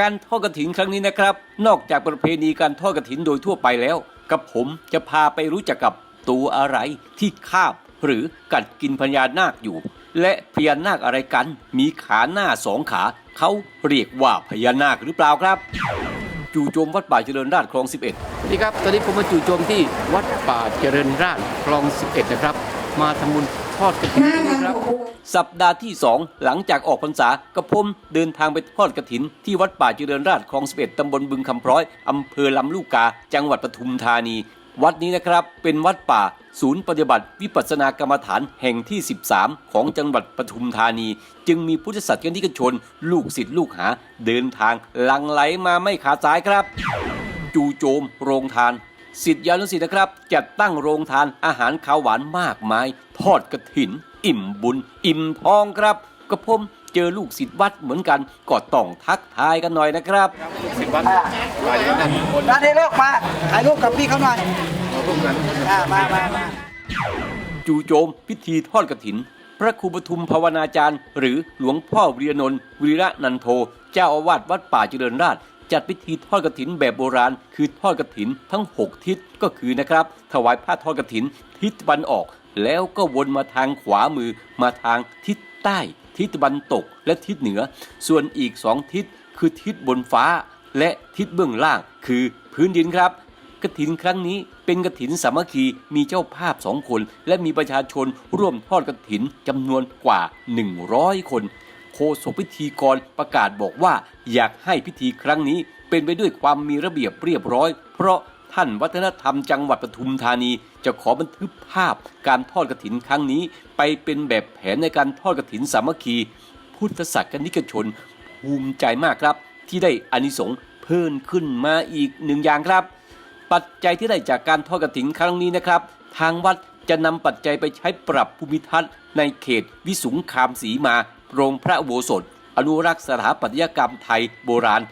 การทอดกระถินครั้งนี้นะครับ นอกจากประเพณีการทอดกระถินโดยทั่วไปแล้ว กับผมจะพาไปรู้จักกับตัวอะไรที่คาบ หรือกัดกินพญานาคอยู่ และพญานาคอะไรกัน มีขาหน้าสองขา เขาเรียกว่าพญานาคหรือเปล่าครับ จู่โจมวัดป่าเจริญราษฎร์คลอง 11สวัสดีครับ ตอนนี้ผมมาจู่โจมที่วัดป่าเจริญราษฎร์คลอง 11 นะครับ มาทำบุญ ทอดกระถิ่นกันนะครับ สัปดาห์ที่ 2 หลังจากออกพรรษากระผมเดินทางไปทอดกระถิน ที่วัดป่าเจริญราษฎร์คลอง11ตำบลบึงคำพร้อยอำเภอลำลูกกา จังหวัดปทุมธานี วัดนี้นะครับเป็นวัดป่า ศูนย์ปฏิบัติ วิปัสสนากรรมฐานแห่งที่ 13 ของจังหวัดปทุมธานี จึงมีพุทธศาสนิกชน ลูกศิษย์ลูกหา เดินทางหลังไหลมาไม่ขาดสายครับ จู่โจม โรงทาน สิทธิยานุสิทธิ์นะครับจัดตั้งโรงทานอาหารขาวหวานมากมาย ทอดกระถิน อิ่มบุญ อิ่มทองครับกระผมเจอลูกศิษย์วัดเหมือนกันก็ต้องทักทายกันหน่อยนะครับสิบวัดป่าเจริญราษฎร์คนนาทีลูกมาถ่ายรูปกับพี่เขาหน่อยอ่ามามามาจู่โจมพิธีทอดกระถิน พระครูปทุมภาวนาจารย์ หรือหลวงพ่อวิริยนนท์วิระนันโท เจ้าอาวาสวัดป่าเจริญราษฎร์ จัดพิธีทอดกระถินแบบโบราณ คือทอดกระถินทั้ง 6 ทิศก็คือนะครับ ถวายผ้าทอดกระถินทิศตะวันออก แล้วก็วนมาทางขวามือมาทางทิศใต้ ทิศตะวันตกและทิศเหนือ ส่วนอีกสองทิศคือทิศบนฟ้า และทิศเบื้องล่าง คือพื้นดินครับกระถินครั้งนี้เป็นกระถินสามัคคีมีเจ้าภาพสองคน และมีประชาชนร่วมทอดกระถินจำนวนกว่า 100 คน โฆษกพิธีกรประกาศบอกว่า อยากให้พิธีครั้งนี้เป็นไปด้วยความมีระเบียบเรียบร้อย เพราะท่านวัฒนธรรมจังหวัดปทุมธานี จะขอบันทึกภาพการทอดกระถินครั้งนี้ ไปเป็นแบบแผนในการทอดกระถินสามัคคี พุทธศาสนิกชน ภูมิใจมากครับ ที่ได้อานิสงส์เพิ่มขึ้นมาอีกหนึ่งอย่างครับ ปัจจัยที่ได้จากการทอดกระถินครั้งนี้นะครับ ทางวัดจะนำปัจจัยไปใช้ปรับภูมิทัศน์ในเขตวิสุงคามศีมา โรงพระอุโบสถอนุรักษ์สถาปัตยกรรมไทยโบราณ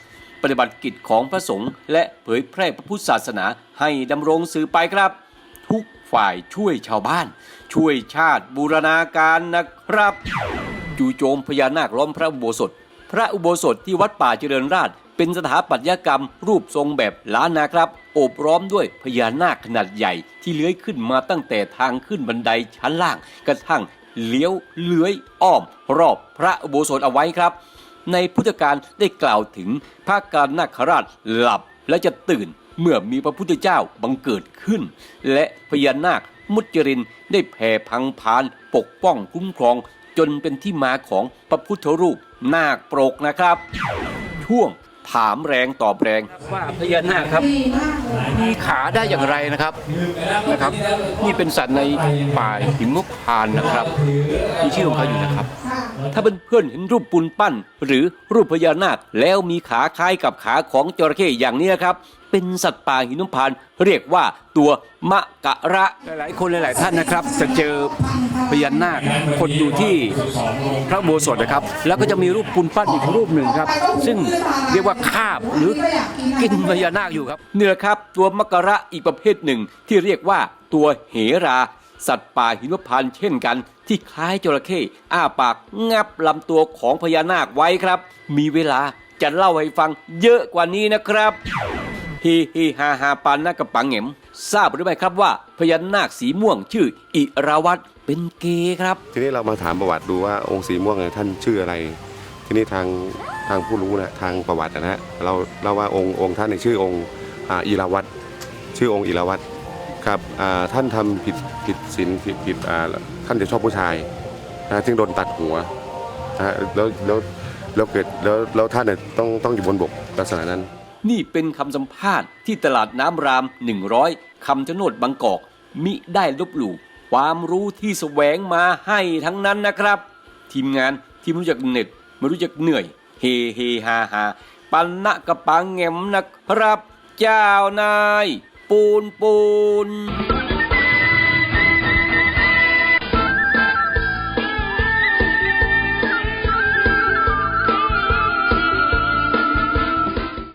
ปฏิบัติกิจของพระสงฆ์และเผยแพร่พระพุทธศาสนาให้ดำรงสืบไปครับ ทุกฝ่ายช่วยชาวบ้าน ช่วยชาติบูรณาการนะครับ จู่โจมพญานาคล้อมพระอุโบสถ พระอุโบสถที่วัดป่าเจริญราษฎร์เป็นสถาปัตยกรรมรูปทรงแบบล้านนาครับโอบล้อมด้วยพญานาคขนาดใหญ่ที่เลื้อยขึ้นมาตั้งแต่ทางขึ้นบันไดชั้นล่างกระทั่ง เลี้ยวเลื้อยอ้อม รอบพระอุโบสถเอาไว้ครับ ในพุทธการได้กล่าวถึงพระการนาคราชหลับและจะตื่นเมื่อมีพระพุทธเจ้าบังเกิดขึ้น และพญานาคมุจรินได้แผ่พังพานปกป้องคุ้มครอง จนเป็นที่มาของพระพุทธรูปนาคปรกนะครับ ช่วง ถามแรงตอบแรง ว่าพญานาคครับมีขาได้อย่างไรนะครับนะครับ นี่เป็นสัตว์ในป่าหิมพานต์นะครับ มีชื่อของเขาอยู่นะครับ ถ้าเพื่อนๆเห็นรูปปูนปั้น หรือรูปพญานาคแล้วมีขาคล้ายกับขาของจระเข้อย่างนี้ครับ เป็นสัตว์ป่าหินพานเรียกว่าตัวมะกะระ หลายๆ คนหลาย ๆ ท่านนะครับ จะเจอพญานาคคนอยู่ที่พระโบสถนะครับ แล้วก็จะมีรูปปูนปั้นอีกรูปหนึ่งครับ ซึ่งเรียกว่าคาบหรือกินพญานาคอยู่ครับ เนื้อครับตัวมะกะระอีกประเภทหนึ่งที่เรียกว่าตัวเหรา สัตว์ป่าหิมพานต์เช่นกัน ที่คล้ายจระเข้อ้าปากงับลำตัวของพญานาคไว้ครับ มีเวลาจะเล่าให้ฟังเยอะกว่านี้นะครับฮีฮีฮาฮาปานนากระปังเหมทราบหรือไม่ครับว่าพญานาคสีม่วงชื่อ อิราวัตเป็นเกย์ครับ ทีนี้เรามาถามประวัติดูว่าองค์สีม่วงเนี่ยท่านชื่ออะไร ทีนี้ทางทางผู้รู้นะทางประวัตินะฮะเราเราว่าองค์องค์ท่านในชื่อองค์อ่าอีราวัตชื่อองค์อีราวัต ครับอ่าท่านทำผิดผิดศีลผิดผิดอ่าท่านจะชอบผู้ชายนะจึงโดนตัดหัวนะฮะแล้วแล้วแล้วเกิดแล้วแล้วท่านเนี่ยต้องต้องอยู่บนบกลักษณะนั้น นี่เป็นคำสัมภาษณ์ที่ตลาดน้ำราม 100 คำชะโนดบางกอก มิได้ลบหลู่ความรู้ที่แสวงมาให้ทั้งนั้นนะครับ ทีมงานที่ไม่รู้จักเหน็ดไม่รู้จักเหนื่อย เฮเฮฮาฮาปันนะกระปังแงมนะครับ เจ้านาย ปูนปูน